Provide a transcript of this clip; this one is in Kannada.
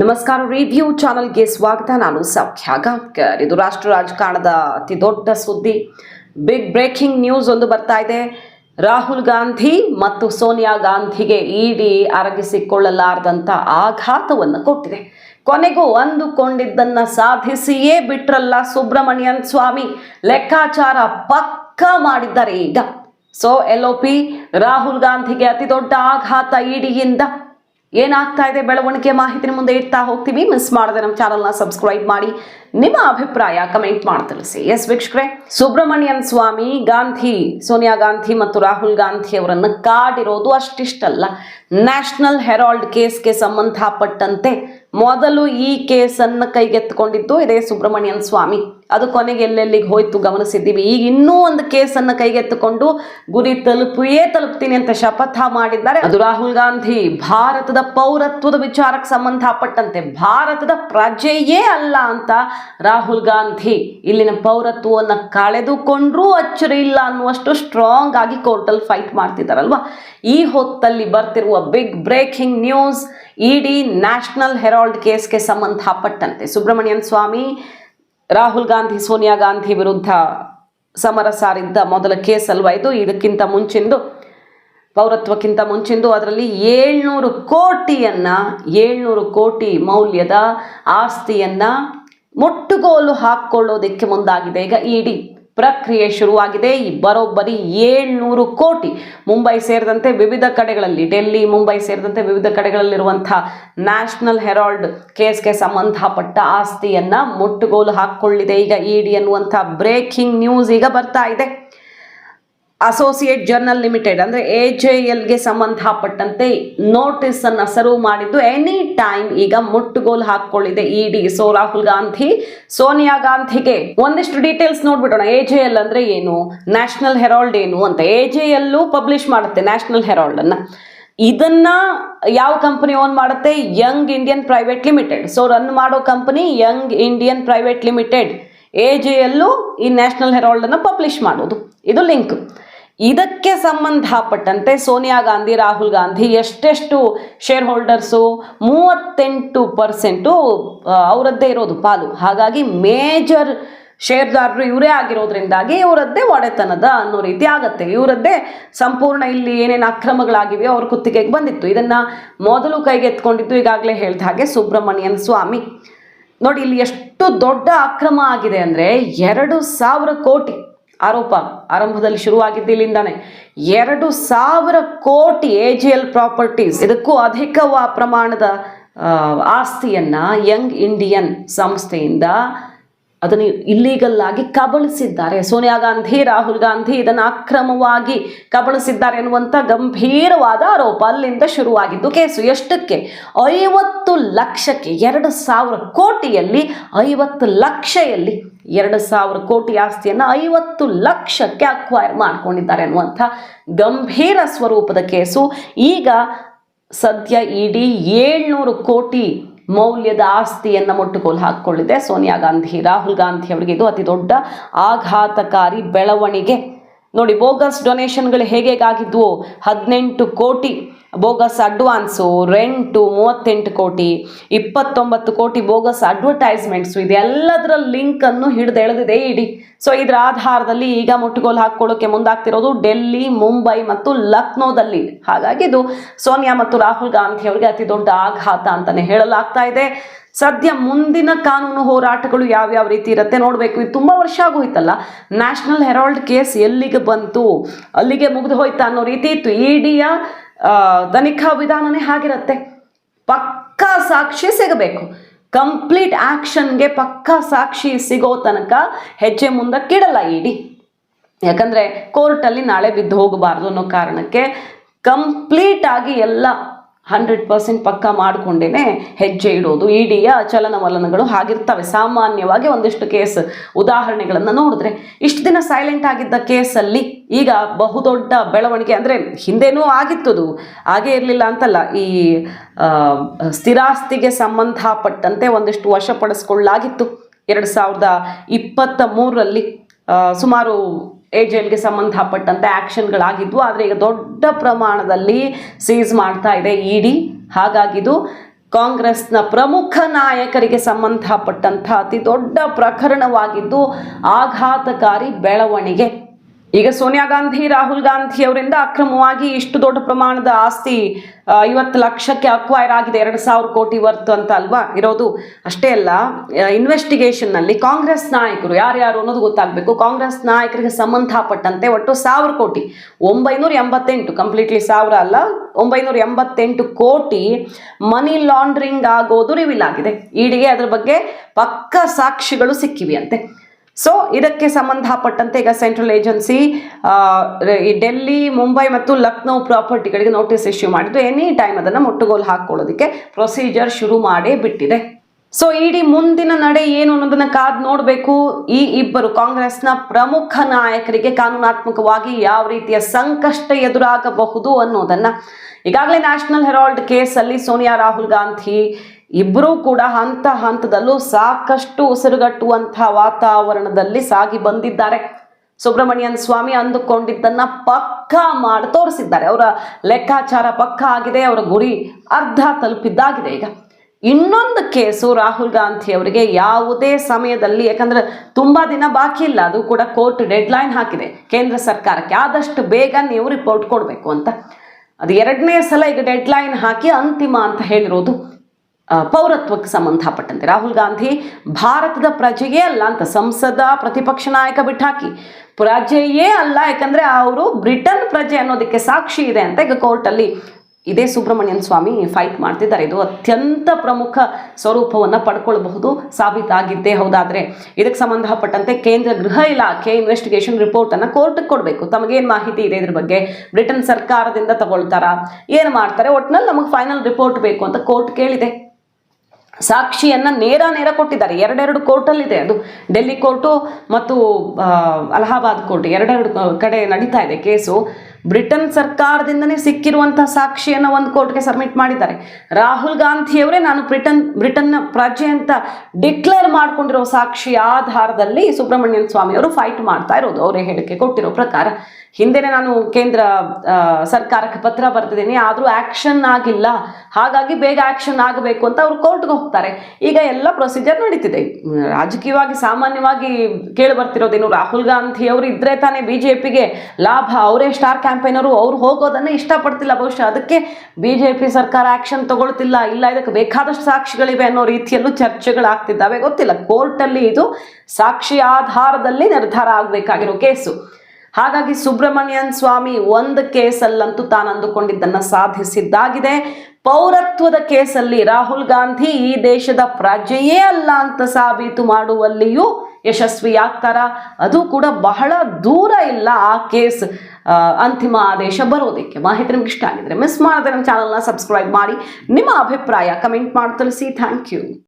ನಮಸ್ಕಾರ ರಿವ್ಯೂ ಚಾನಲ್ಗೆ ಸ್ವಾಗತ. ನಾನು ಸೌಖ್ಯ ಗಾಂಕರ್ ಇದು ರಾಷ್ಟ್ರ ರಾಜಕಾರಣದ ಅತಿ ದೊಡ್ಡ ಸುದ್ದಿ. ಬಿಗ್ ಬ್ರೇಕಿಂಗ್ ನ್ಯೂಸ್ ಒಂದು ಬರ್ತಾ ಇದೆ. ರಾಹುಲ್ ಗಾಂಧಿ ಮತ್ತು ಸೋನಿಯಾ ಗಾಂಧಿಗೆ ಇಡಿ ಅರಗಿಸಿಕೊಳ್ಳಲಾರದಂತ ಆಘಾತವನ್ನು ಕೊಟ್ಟಿದೆ. ಕೊನೆಗೂ ಅಂದುಕೊಂಡಿದ್ದನ್ನ ಸಾಧಿಸಿಯೇ ಬಿಟ್ರಲ್ಲ ಸುಬ್ರಹ್ಮಣ್ಯನ್ ಸ್ವಾಮಿ. ಲೆಕ್ಕಾಚಾರ ಪಕ್ಕ ಮಾಡಿದ್ದಾರೆ ಈಗ. So L O P Rahul ಗಾಂಧಿಗೆ ಅತಿ ದೊಡ್ಡ ಆಘಾತ ಇಡಿಯಿಂದ ಏನಾಗ್ತಾ ಇದೆ ಬೆಳವಣಿಗೆ ಮಾಹಿತಿನ ಮುಂದೆ ಇಡ್ತಾ ಹೋಗ್ತೀವಿ. ಮಿಸ್ ಮಾಡದೆ ನಮ್ಮ ಚಾನಲ್ನ ಸಬ್ಸ್ಕ್ರೈಬ್ ಮಾಡಿ. ನಿಮ್ಮ ಅಭಿಪ್ರಾಯ ಕಮೆಂಟ್ ಮಾಡಿ ತಿಳಿಸಿ. ಎಸ್ ವೀಕ್ಷಕರೇ, ಸುಬ್ರಹ್ಮಣ್ಯನ್ ಸ್ವಾಮಿ, ಗಾಂಧಿ, ಸೋನಿಯಾ ಗಾಂಧಿ ಮತ್ತು ರಾಹುಲ್ ಗಾಂಧಿ ಅವರನ್ನು ಕಾಡಿರೋದು ಅಷ್ಟಿಷ್ಟಲ್ಲ. ನ್ಯಾಷನಲ್ ಹೆರಾಲ್ಡ್ ಕೇಸ್ಗೆ ಸಂಬಂಧಪಟ್ಟಂತೆ ಮೊದಲು ಈ ಕೇಸನ್ನು ಕೈಗೆತ್ತಿಕೊಂಡಿದ್ದು ಇದೇ ಸುಬ್ರಹ್ಮಣ್ಯನ್ ಸ್ವಾಮಿ. ಅದು ಕೊನೆಗೆ ಎಲ್ಲೆಲ್ಲಿಗೆ ಹೋಯ್ತು ಗಮನಿಸಿದ್ದೀವಿ. ಈಗ ಇನ್ನೂ ಒಂದು ಕೇಸನ್ನು ಕೈಗೆತ್ತಿಕೊಂಡು ಗುರಿ ತಲುಪಿಯೇ ತಲುಪ್ತೀನಿ ಅಂತ ಶಪಥ ಮಾಡಿದ್ದಾರೆ. ಅದು ರಾಹುಲ್ ಗಾಂಧಿ. ಭಾರತದ ಪೌರತ್ವದ ವಿಚಾರಕ್ಕೆ ಸಂಬಂಧಪಟ್ಟಂತೆ ಭಾರತದ ಪ್ರಜೆಯೇ ಅಲ್ಲ ಅಂತ ರಾಹುಲ್ ಗಾಂಧಿ ಇಲ್ಲಿನ ಪೌರತ್ವವನ್ನು ಕಳೆದುಕೊಂಡ್ರೂ ಅಚ್ಚರಿ ಇಲ್ಲ ಅನ್ನುವಷ್ಟು ಸ್ಟ್ರಾಂಗ್ ಆಗಿ ಕೋರ್ಟಲ್ಲಿ ಫೈಟ್ ಮಾಡ್ತಿದ್ದಾರಲ್ವಾ? ಈ ಹೊತ್ತಲ್ಲಿ ಬರ್ತಿರುವ big breaking news ED National Herald ಕೇಸ್ಗೆ ಸಂಬಂಧಪಟ್ಟಂತೆ. ಸುಬ್ರಹ್ಮಣ್ಯನ್ ಸ್ವಾಮಿ, ರಾಹುಲ್ ಗಾಂಧಿ, ಸೋನಿಯಾ ಗಾಂಧಿ ವಿರುದ್ಧ ಸಮರ ಸಾರಿದ್ದ ಮೊದಲ ಕೇಸ್ ಅಲ್ವಾ ಇದು? ಇದಕ್ಕಿಂತ ಮುಂಚಿಂದು, ಪೌರತ್ವಕ್ಕಿಂತ ಮುಂಚಿಂದು ಅದರಲ್ಲಿ ಏಳ್ನೂರು ಕೋಟಿಯನ್ನ, ಏಳ್ನೂರು ಕೋಟಿ ಮೌಲ್ಯದ ಆಸ್ತಿಯನ್ನ ಮುಟ್ಟುಗೋಲು ಹಾಕ್ಕೊಳ್ಳೋದಕ್ಕೆ ಮುಂದಾಗಿದೆ. ಈಗ ಇಡಿ ಪ್ರಕ್ರಿಯೆ ಶುರುವಾಗಿದೆ. ಬರೋಬ್ಬರಿ ಏಳ್ನೂರು ಕೋಟಿ ಮುಂಬೈ ಸೇರಿದಂತೆ ವಿವಿಧ ಕಡೆಗಳಲ್ಲಿ, ಡೆಲ್ಲಿ, ಮುಂಬೈ ಸೇರಿದಂತೆ ವಿವಿಧ ಕಡೆಗಳಲ್ಲಿರುವಂಥ ನ್ಯಾಷನಲ್ ಹೆರಾಲ್ಡ್ ಕೇಸ್ಗೆ ಸಂಬಂಧಪಟ್ಟ ಆಸ್ತಿಯನ್ನ ಮುಟ್ಟುಗೋಲು ಹಾಕ್ಕೊಳ್ಳಿದೆ. ಈಗ ಇಡಿ ಅನ್ನುವಂಥ ಬ್ರೇಕಿಂಗ್ ನ್ಯೂಸ್ ಈಗ ಬರ್ತಾ ಇದೆ. ಅಸೋಸಿಯೇಟ್ ಜರ್ನಲ್ ಲಿಮಿಟೆಡ್ ಅಂದರೆ ಎ ಜೆ ಎಲ್ಗೆ ಸಂಬಂಧಪಟ್ಟಂತೆ ನೋಟಿಸ್ ಅನ್ನ ಸರ್ವ್ ಮಾಡಿದ್ದು ಎನಿ ಟೈಮ್ ಈಗ ಮುಟ್ಟುಗೋಲು ಹಾಕ್ಕೊಳ್ಳಿದೆ ಇಡಿ ಸೊ ರಾಹುಲ್ ಗಾಂಧಿ, ಸೋನಿಯಾ ಗಾಂಧಿಗೆ. ಒಂದಿಷ್ಟು ಡೀಟೇಲ್ಸ್ ನೋಡ್ಬಿಡೋಣ. ಎ ಜೆ ಎಲ್ ಅಂದ್ರೆ ಏನು? ನ್ಯಾಷನಲ್ ಹೆರಾಲ್ಡ್ ಏನು ಅಂತ. ಎ ಜೆ ಎಲ್ಲು ಪಬ್ಲಿಷ್ ಮಾಡುತ್ತೆ ನ್ಯಾಷನಲ್ ಹೆರಾಲ್ಡನ್ನು ಇದನ್ನ ಯಾವ ಕಂಪನಿ ಓನ್ ಮಾಡುತ್ತೆ? Young Indian Private Limited so run ಮಾಡೋ company Young Indian Private Limited A J L ಈ ನ್ಯಾಷನಲ್ ಹೆರಾಲ್ಡನ್ನು ಪಬ್ಲಿಷ್ ಮಾಡೋದು. ಇದು ಲಿಂಕ್ ಇದಕ್ಕೆ ಸಂಬಂಧಪಟ್ಟಂತೆ ಸೋನಿಯಾ ಗಾಂಧಿ, ರಾಹುಲ್ ಗಾಂಧಿ ಎಷ್ಟೆಷ್ಟು ಶೇರ್ ಹೋಲ್ಡರ್ಸು ಮೂವತ್ತೆಂಟು ಪರ್ಸೆಂಟು ಅವರದ್ದೇ ಇರೋದು ಪಾಲು. ಹಾಗಾಗಿ ಮೇಜರ್ ಶೇರ್ದಾರರು ಇವರೇ ಆಗಿರೋದ್ರಿಂದಾಗಿ ಇವರದ್ದೇ ಒಡೆತನದ ಅನ್ನೋ ರೀತಿ ಆಗತ್ತೆ. ಇವರದ್ದೇ ಸಂಪೂರ್ಣ ಇಲ್ಲಿ ಏನೇನು ಅಕ್ರಮಗಳಾಗಿವೆ ಅವ್ರ ಕುತ್ತಿಗೆಗೆ ಬಂದಿತ್ತು. ಇದನ್ನ ಮೊದಲು ಕೈಗೆತ್ಕೊಂಡಿದ್ದು ಈಗಾಗಲೇ ಹೇಳಿದ ಹಾಗೆ ಸುಬ್ರಹ್ಮಣ್ಯನ್ ಸ್ವಾಮಿ. ನೋಡಿ, ಇಲ್ಲಿ ಎಷ್ಟು ದೊಡ್ಡ ಅಕ್ರಮ ಆಗಿದೆ ಅಂದರೆ ಎರಡು ಸಾವಿರ ಕೋಟಿ. ಆರೋಪ ಆರಂಭದಲ್ಲಿ ಶುರುವಾಗಿದ್ದು ಇಲ್ಲಿಂದಾನೆ ಎರಡು ಸಾವಿರ ಕೋಟಿ ಎ ಜಿ ಎಲ್ ಪ್ರಾಪರ್ಟೀಸ್, ಇದಕ್ಕೂ ಅಧಿಕ ಪ್ರಮಾಣದ ಆಸ್ತಿಯನ್ನ ಯಂಗ್ ಇಂಡಿಯನ್ ಸಂಸ್ಥೆಯಿಂದ ಅದನ್ನು ಇಲ್ಲೀಗಲ್ ಆಗಿ ಕಬಳಿಸಿದ್ದಾರೆ. ಸೋನಿಯಾ ಗಾಂಧಿ, ರಾಹುಲ್ ಗಾಂಧಿ ಇದನ್ನು ಅಕ್ರಮವಾಗಿ ಕಬಳಿಸಿದ್ದಾರೆ ಎನ್ನುವಂಥ ಗಂಭೀರವಾದ ಆರೋಪ ಅಲ್ಲಿಂದ ಶುರುವಾಗಿದ್ದು, ಕೇಸು ಎಷ್ಟಕ್ಕೆ? ಐವತ್ತು ಲಕ್ಷಕ್ಕೆ, ಎರಡು ಸಾವಿರ ಕೋಟಿಯಲ್ಲಿ ಐವತ್ತು ಲಕ್ಷ ಎಲ್ಲಿ ಎರಡು ಸಾವಿರ ಕೋಟಿ ಆಸ್ತಿಯನ್ನು ಐವತ್ತು ಲಕ್ಷಕ್ಕೆ ಅಕ್ವೈರ್ ಮಾಡ್ಕೊಂಡಿದ್ದಾರೆ ಅನ್ನುವಂಥ ಗಂಭೀರ ಸ್ವರೂಪದ ಕೇಸು. ಈಗ ಸದ್ಯ ಇಡೀ ಏಳ್ನೂರು ಕೋಟಿ ಮೌಲ್ಯದ ಆಸ್ತಿಯನ್ನು ಮುಟ್ಟುಗೋಲು ಹಾಕಿಕೊಳ್ಳಿದೆ ಸೋನಿಯಾ ಗಾಂಧಿ, ರಾಹುಲ್ ಗಾಂಧಿ ಅವರಿಗೆ ಇದು ಅತಿ ದೊಡ್ಡ ಆಘಾತಕಾರಿ ಬೆಳವಣಿಗೆ. ನೋಡಿ, ಬೋಗಸ್ ಡೊನೇಷನ್ಗಳು ಹೇಗೇಗಾಗಿದ್ವು? ಹದಿನೆಂಟು ಕೋಟಿ ಬೋಗಸ್ ಅಡ್ವಾನ್ಸು ರೆಂಟು ಮೂವತ್ತೆಂಟು ಕೋಟಿ, ಇಪ್ಪತ್ತೊಂಬತ್ತು ಕೋಟಿ ಬೋಗಸ್ ಅಡ್ವರ್ಟೈಸ್ಮೆಂಟ್ಸು, ಇದೆಲ್ಲದರ ಲಿಂಕನ್ನು ಹಿಡಿದು ಎಳೆದಿದೆ ಇಡಿ ಸೊ, ಇದರ ಆಧಾರದಲ್ಲಿ ಈಗ ಮುಟ್ಟುಗೋಲು ಹಾಕ್ಕೊಳ್ಳೋಕೆ ಮುಂದಾಗ್ತಿರೋದು ಡೆಲ್ಲಿ, ಮುಂಬೈ ಮತ್ತು ಲಕ್ನೋದಲ್ಲಿ. ಹಾಗಾಗಿ ಇದು ಸೋನಿಯಾ ಮತ್ತು ರಾಹುಲ್ ಗಾಂಧಿ ಅವರಿಗೆ ಅತಿ ದೊಡ್ಡ ಆಘಾತ ಅಂತಾನೆ ಹೇಳಲಾಗ್ತಾ ಇದೆ. ಸದ್ಯ ಮುಂದಿನ ಕಾನೂನು ಹೋರಾಟಗಳು ಯಾವ್ಯಾವ ರೀತಿ ಇರುತ್ತೆ ನೋಡಬೇಕು. ಇದು ತುಂಬ ವರ್ಷ ಆಗೋಯ್ತಲ್ಲ. ನ್ಯಾಷನಲ್ ಹೆರಾಲ್ಡ್ ಕೇಸ್ ಎಲ್ಲಿಗೆ ಬಂತು, ಅಲ್ಲಿಗೆ ಮುಗಿದು ಹೋಯ್ತಾ ಅನ್ನೋ ರೀತಿ ಇತ್ತು. ಇಡಿಯ ತನಿಖಾ ವಿಧಾನನೇ ಹಾಗಿರುತ್ತೆ. ಪಕ್ಕಾ ಸಾಕ್ಷಿ ಸಿಗಬೇಕು. ಕಂಪ್ಲೀಟ್ ಆ್ಯಕ್ಷನ್ಗೆ ಪಕ್ಕಾ ಸಾಕ್ಷಿ ಸಿಗೋ ತನಕ ಹೆಜ್ಜೆ ಮುಂದಕ್ಕಿಡಲ್ಲ ಇಡಿ ಯಾಕಂದರೆ ಕೋರ್ಟಲ್ಲಿ ನಾಳೆ ಬಿದ್ದು ಹೋಗಬಾರ್ದು ಅನ್ನೋ ಕಾರಣಕ್ಕೆ ಕಂಪ್ಲೀಟ್ ಆಗಿ ಎಲ್ಲ ಹಂಡ್ರೆಡ್ ಪರ್ಸೆಂಟ್ ಪಕ್ಕ ಮಾಡಿಕೊಂಡೇ ಹೆಜ್ಜೆ ಇಡೋದು. ಇಡಿಯ ಚಲನವಲನಗಳು ಆಗಿರ್ತವೆ ಸಾಮಾನ್ಯವಾಗಿ ಒಂದಿಷ್ಟು ಕೇಸ್ ಉದಾಹರಣೆಗಳನ್ನು ನೋಡಿದ್ರೆ ಇಷ್ಟು ದಿನ ಸೈಲೆಂಟ್ ಆಗಿದ್ದ ಕೇಸಲ್ಲಿ ಈಗ ಬಹುದೊಡ್ಡ ಬೆಳವಣಿಗೆ ಅಂದರೆ ಹಿಂದೆನೂ ಆಗಿತ್ತದು. ಹಾಗೇ ಇರಲಿಲ್ಲ ಅಂತಲ್ಲ. ಈ ಸ್ಥಿರಾಸ್ತಿಗೆ ಸಂಬಂಧಪಟ್ಟಂತೆ ಒಂದಿಷ್ಟು ವಶಪಡಿಸ್ಕೊಳ್ಳಾಗಿತ್ತು ಎರಡು ಸಾವಿರದ ಇಪ್ಪತ್ತ ಮೂರರಲ್ಲಿ ಸುಮಾರು ಏಜೆಲ್ಗೆ ಸಂಬಂಧಪಟ್ಟಂತೆ ಆ್ಯಕ್ಷನ್ಗಳಾಗಿದ್ವು ಆದರೆ ಈಗ ದೊಡ್ಡ ಪ್ರಮಾಣದಲ್ಲಿ ಸೀಸ್ ಮಾಡ್ತಾ ಇದೆ ಇಡಿ. ಹಾಗಾಗಿದು ಕಾಂಗ್ರೆಸ್ನ ಪ್ರಮುಖ ನಾಯಕರಿಗೆ ಸಂಬಂಧಪಟ್ಟಂಥ ಅತಿ ದೊಡ್ಡ ಪ್ರಕರಣವಾಗಿದ್ದು ಆಘಾತಕಾರಿ ಬೆಳವಣಿಗೆ. ಈಗ ಸೋನಿಯಾ ಗಾಂಧಿ, ರಾಹುಲ್ ಗಾಂಧಿ ಅವರಿಂದ ಅಕ್ರಮವಾಗಿ ಇಷ್ಟು ದೊಡ್ಡ ಪ್ರಮಾಣದ ಆಸ್ತಿ ಐವತ್ತು ಲಕ್ಷಕ್ಕೆ ಅಕ್ವೈರ್ ಆಗಿದೆ, ಎರಡು ಸಾವಿರ ಕೋಟಿ ವರ್ತು ಅಂತ ಅಲ್ವಾ? ಇರೋದು ಅಷ್ಟೇ ಅಲ್ಲ ಇನ್ವೆಸ್ಟಿಗೇಷನ್ನಲ್ಲಿ ಕಾಂಗ್ರೆಸ್ ನಾಯಕರು ಯಾರ್ಯಾರು ಅನ್ನೋದು ಗೊತ್ತಾಗಬೇಕು. ಕಾಂಗ್ರೆಸ್ ನಾಯಕರಿಗೆ ಸಂಬಂಧಪಟ್ಟಂತೆ ಒಟ್ಟು ಸಾವಿರ ಕೋಟಿ, ಒಂಬೈನೂರ ಎಂಬತ್ತೆಂಟು ಕಂಪ್ಲೀಟ್ಲಿ ಸಾವಿರ ಅಲ್ಲ, ಒಂಬೈನೂರ ಎಂಬತ್ತೆಂಟು ಕೋಟಿ ಮನಿ ಲಾಂಡ್ರಿಂಗ್ ಆಗೋದು ರಿವೀಲ್ ಆಗಿದೆ. ಈಡಿಗೆ ಅದ್ರ ಬಗ್ಗೆ ಪಕ್ಕ ಸಾಕ್ಷಿಗಳು ಸಿಕ್ಕಿವೆ ಅಂತೆ. ಸೊ ಇದಕ್ಕೆ ಸಂಬಂಧಪಟ್ಟಂತೆ ಈಗ ಸೆಂಟ್ರಲ್ ಏಜೆನ್ಸಿ ಡೆಲ್ಲಿ, ಮುಂಬೈ ಮತ್ತು ಲಕ್ನೋ ಪ್ರಾಪರ್ಟಿಗಳಿಗೆ ನೋಟಿಸ್ ಇಶ್ಯೂ ಮಾಡಿದ್ದು. ಎನಿ ಟೈಮ್ ಅದನ್ನು ಮುಟ್ಟುಗೋಲು ಹಾಕೊಳ್ಳೋದಕ್ಕೆ ಪ್ರೊಸೀಜರ್ ಶುರು ಮಾಡೇ ಬಿಟ್ಟಿದೆ. ಸೊ ಇಡೀ ಮುಂದಿನ ನಡೆ ಏನು ಅನ್ನೋದನ್ನ ಕಾದ್ ನೋಡಬೇಕು. ಈ ಇಬ್ಬರು ಕಾಂಗ್ರೆಸ್ನ ಪ್ರಮುಖ ನಾಯಕರಿಗೆ ಕಾನೂನಾತ್ಮಕವಾಗಿ ಯಾವ ರೀತಿಯ ಸಂಕಷ್ಟ ಎದುರಾಗಬಹುದು ಅನ್ನೋದನ್ನ ಈಗಾಗಲೇ ನ್ಯಾಷನಲ್ ಹೆರಾಲ್ಡ್ ಕೇಸಲ್ಲಿ ಸೋನಿಯಾ ರಾಹುಲ್ ಗಾಂಧಿ ಇಬ್ಬರೂ ಕೂಡ ಹಂತ ಹಂತದಲ್ಲೂ ಸಾಕಷ್ಟು ಉಸಿರುಗಟ್ಟುವಂತಹ ವಾತಾವರಣದಲ್ಲಿ ಸಾಗಿ ಬಂದಿದ್ದಾರೆ. ಸುಬ್ರಹ್ಮಣ್ಯನ್ ಸ್ವಾಮಿ ಅಂದುಕೊಂಡಿದ್ದನ್ನ ಪಕ್ಕ ಮಾಡಿ ತೋರಿಸಿದ್ದಾರೆ. ಅವರ ಲೆಕ್ಕಾಚಾರ ಪಕ್ಕ ಆಗಿದೆ, ಅವರ ಗುರಿ ಅರ್ಧ ತಲುಪಿದ್ದಾಗಿದೆ ಈಗ. ಇನ್ನೊಂದು ಕೇಸು ರಾಹುಲ್ ಗಾಂಧಿ ಅವರಿಗೆ ಯಾವುದೇ ಸಮಯದಲ್ಲಿ, ಯಾಕಂದ್ರೆ ತುಂಬಾ ದಿನ ಬಾಕಿ ಇಲ್ಲ, ಅದು ಕೂಡ ಕೋರ್ಟ್ ಡೆಡ್ಲೈನ್ ಹಾಕಿದೆ. ಕೇಂದ್ರ ಸರ್ಕಾರಕ್ಕೆ ಆದಷ್ಟು ಬೇಗ ನೀವು ರಿಪೋರ್ಟ್ ಕೊಡಬೇಕು ಅಂತ. ಅದು ಎರಡನೇ ಸಲ ಈಗ ಡೆಡ್ಲೈನ್ ಹಾಕಿ ಅಂತಿಮ ಅಂತ ಹೇಳಿರೋದು. ಪೌರತ್ವಕ್ಕೆ ಸಂಬಂಧಪಟ್ಟಂತೆ. ರಾಹುಲ್ ಗಾಂಧಿ ಭಾರತದ ಪ್ರಜೆಯೇ ಅಲ್ಲ ಅಂತ ಸಂಸದ ಪ್ರತಿಪಕ್ಷ ನಾಯಕ ಬಿಟ್ಟಾಕಿ. ಪ್ರಜೆಯೇ ಅಲ್ಲ, ಯಾಕಂದ್ರೆ ಅವರು ಬ್ರಿಟನ್ ಪ್ರಜೆ ಅನ್ನೋದಕ್ಕೆ ಸಾಕ್ಷಿ ಇದೆ ಅಂತ ಈಗ ಕೋರ್ಟಲ್ಲಿ ಇದೇ ಸುಬ್ರಹ್ಮಣ್ಯನ್ ಸ್ವಾಮಿ ಫೈಟ್ ಮಾಡ್ತಿದ್ದಾರೆ. ಇದು ಅತ್ಯಂತ ಪ್ರಮುಖ ಸ್ವರೂಪವನ್ನು ಪಡ್ಕೊಳ್ಬಹುದು, ಸಾಬೀತಾಗಿದ್ದೇ ಹೌದಾದರೆ. ಇದಕ್ಕೆ ಸಂಬಂಧಪಟ್ಟಂತೆ ಕೇಂದ್ರ ಗೃಹ ಇಲಾಖೆ ಇನ್ವೆಸ್ಟಿಗೇಷನ್ ರಿಪೋರ್ಟ್ ಅನ್ನ ಕೋರ್ಟ್ಗೆ ಕೊಡಬೇಕು. ತಮಗೇನು ಮಾಹಿತಿ ಇದೆ ಇದ್ರ ಬಗ್ಗೆ? ಬ್ರಿಟನ್ ಸರ್ಕಾರದಿಂದ ತಗೊಳ್ತಾರಾ? ಏನು ಮಾಡ್ತಾರೆ? ಒಟ್ಟಿನಲ್ಲಿ ನಮಗೆ ಫೈನಲ್ ರಿಪೋರ್ಟ್ ಬೇಕು ಅಂತ ಕೋರ್ಟ್ ಕೇಳಿದೆ. ಸಾಕ್ಷಿಯನ್ನ ನೇರ ನೇರ ಕೊಟ್ಟಿದ್ದಾರೆ. ಎರಡೆರಡು ಕೋರ್ಟಲ್ಲಿದೆ ಅದು. ಡೆಲ್ಲಿ ಕೋರ್ಟು ಮತ್ತು ಅಲಹಾಬಾದ್ ಕೋರ್ಟ್ ಎರಡೆರಡು ಕಡೆ ನಡೀತಾ ಇದೆ ಕೇಸು. ಬ್ರಿಟನ್ ಸರ್ಕಾರದಿಂದನೇ ಸಿಕ್ಕಿರುವಂತಹ ಸಾಕ್ಷಿಯನ್ನು ಒಂದು ಕೋರ್ಟ್ಗೆ ಸಬ್ಮಿಟ್ ಮಾಡಿದ್ದಾರೆ. ರಾಹುಲ್ ಗಾಂಧಿಯವರೇ ನಾನು ಬ್ರಿಟನ್, ಬ್ರಿಟನ್ನ ಪ್ರಜೆ ಅಂತ ಡಿಕ್ಲೇರ್ ಮಾಡ್ಕೊಂಡಿರೋ ಸಾಕ್ಷಿ ಆಧಾರದಲ್ಲಿ ಸುಬ್ರಹ್ಮಣ್ಯನ್ ಸ್ವಾಮಿ ಅವರು ಫೈಟ್ ಮಾಡ್ತಾ ಇರೋದು. ಅವರೇ ಹೇಳಿಕೆ ಕೊಟ್ಟಿರೋ ಪ್ರಕಾರ. ಹಿಂದೆನೆ ನಾನು ಕೇಂದ್ರ ಸರ್ಕಾರಕ್ಕೆ ಪತ್ರ ಬರ್ತಿದ್ದೀನಿ, ಆದರೂ ಆಕ್ಷನ್ ಆಗಿಲ್ಲ. ಹಾಗಾಗಿ ಬೇಗ ಆಕ್ಷನ್ ಆಗಬೇಕು ಅಂತ ಅವ್ರು ಕೋರ್ಟ್ಗೆ ಹೋಗ್ತಾರೆ. ಈಗ ಎಲ್ಲ ಪ್ರೊಸೀಜರ್ ನಡೀತಿದೆ. ರಾಜಕೀಯವಾಗಿ ಸಾಮಾನ್ಯವಾಗಿ ಕೇಳಿ ಬರ್ತಿರೋದೇನು ರಾಹುಲ್ ಗಾಂಧಿ ಅವರು ಇದ್ರೆ ತಾನೇ ಬಿ ಜೆ ಪಿಗೆ ಲಾಭ. ಅವರೇ ಸ್ಟಾರ್ ಕ್ಯಾಂಪೇನರು ಅವ್ರು ಹೋಗೋದನ್ನ ಇಷ್ಟಪಡ್ತಿಲ್ಲ. ಬಹುಶಃ ಅದಕ್ಕೆ ಬಿ ಜೆ ಪಿ ಸರ್ಕಾರ ಆ್ಯಕ್ಷನ್ ತಗೊಳ್ತಿಲ್ಲ, ಇಲ್ಲ ಇದಕ್ಕೆ ಬೇಕಾದಷ್ಟು ಸಾಕ್ಷಿಗಳಿವೆ ಅನ್ನೋ ರೀತಿಯಲ್ಲೂ ಚರ್ಚೆಗಳಾಗ್ತಿದ್ದಾವೆ ಗೊತ್ತಿಲ್ಲ ಕೋರ್ಟಲ್ಲಿ ಇದು ಸಾಕ್ಷಿ ಆಧಾರದಲ್ಲಿ ನಿರ್ಧಾರ ಆಗಬೇಕಾಗಿರೋ ಕೇಸು. ಹಾಗಾಗಿ ಸುಬ್ರಹ್ಮಣ್ಯನ್ ಸ್ವಾಮಿ ಒಂದು ಕೇಸಲ್ಲಂತೂ ತಾನು ಅಂದುಕೊಂಡಿದ್ದನ್ನ ಸಾಧಿಸಿದ್ದಾಗಿದೆ. ಪೌರತ್ವದ ಕೇಸಲ್ಲಿ ರಾಹುಲ್ ಗಾಂಧಿ ಈ ದೇಶದ ಪ್ರಜೆಯೇ ಅಲ್ಲ ಅಂತ ಸಾಬೀತು ಮಾಡುವಲ್ಲಿಯೂ ಯಶಸ್ವಿಯಾಗ್ತಾರ. ಅದು ಕೂಡ ಬಹಳ ದೂರ ಇಲ್ಲ ಆ ಕೇಸ್ ಅಂತಿಮ ಆದೇಶ ಬರೋದಕ್ಕೆ. ಮಾಹಿತಿ ನಿಮ್ಗೆ ಇಷ್ಟ ಆಗಿದ್ರೆ ಮಿಸ್ ಮಾಡದೆ ನಮ್ಮ ಚಾನಲ್ನ ಸಬ್ಸ್ಕ್ರೈಬ್ ಮಾಡಿ. ನಿಮ್ಮ ಅಭಿಪ್ರಾಯ ಕಮೆಂಟ್ ಮಾಡಿ ತಿಳಿಸಿ. Thank you